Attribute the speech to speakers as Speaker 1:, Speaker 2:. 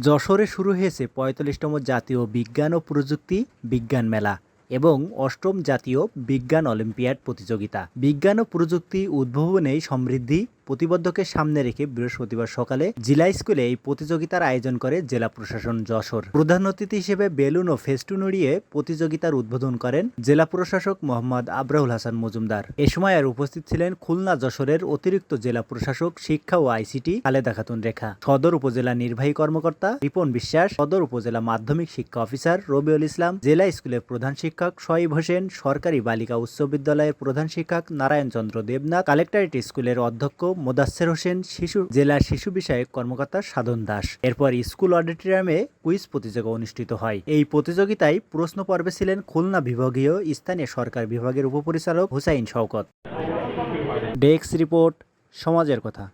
Speaker 1: যশোরে শুরু হয়েছে পঁয়তাল্লিশতম জাতীয় বিজ্ঞান ও প্রযুক্তি বিজ্ঞান মেলা এবং অষ্টম জাতীয় বিজ্ঞান অলিম্পিয়াড প্রতিযোগিতা। বিজ্ঞান ও প্রযুক্তি উদ্ভাবনেই সমৃদ্ধি প্রতিবদ্ধকে সামনে রেখে বৃহস্পতিবার সকালে জেলা স্কুলে এই প্রতিযোগিতার আয়োজন করে জেলা প্রশাসন যশোর। প্রধান অতিথি হিসেবে বেলুন ও ফেস্টুন উড়িয়ে প্রতিযোগিতার উদ্বোধন করেন জেলা প্রশাসক মোহাম্মদ আবরাহুল হাসান মজুমদার। এ সময় আর উপস্থিত ছিলেন খুলনা যশোরের অতিরিক্ত জেলা প্রশাসক, শিক্ষা ও আইসিটি খালেদা খাতুন রেখা। সদর উপজেলা নির্বাহী কর্মকর্তা রিপন বিশ্বাস, সদর উপজেলা মাধ্যমিক শিক্ষা অফিসার রবিউল ইসলাম, জেলা স্কুলের প্রধান শিক্ষক শহীব হোসেন, সরকারি বালিকা উচ্চ বিদ্যালয়ের প্রধান শিক্ষক নারায়ণ চন্দ্র দেবনাথ, কালেক্টরেট স্কুলের অধ্যক্ষ মোদাচ্ছের হোসেন শিশু জেলা শিশু বিষয়ক কর্মকর্তা সাধন দাস। এরপর স্কুল অডিটোরিয়ামে কুইজ প্রতিযোগিতা অনুষ্ঠিত হয়। এই প্রতিযোগিতায় প্রশ্ন পর্বে ছিলেন খুলনা বিভাগীয় স্থানীয় সরকার বিভাগের উপপরিচালক হুসাইন শওকত। ডেস্ক রিপোর্ট, সমাজের কথা।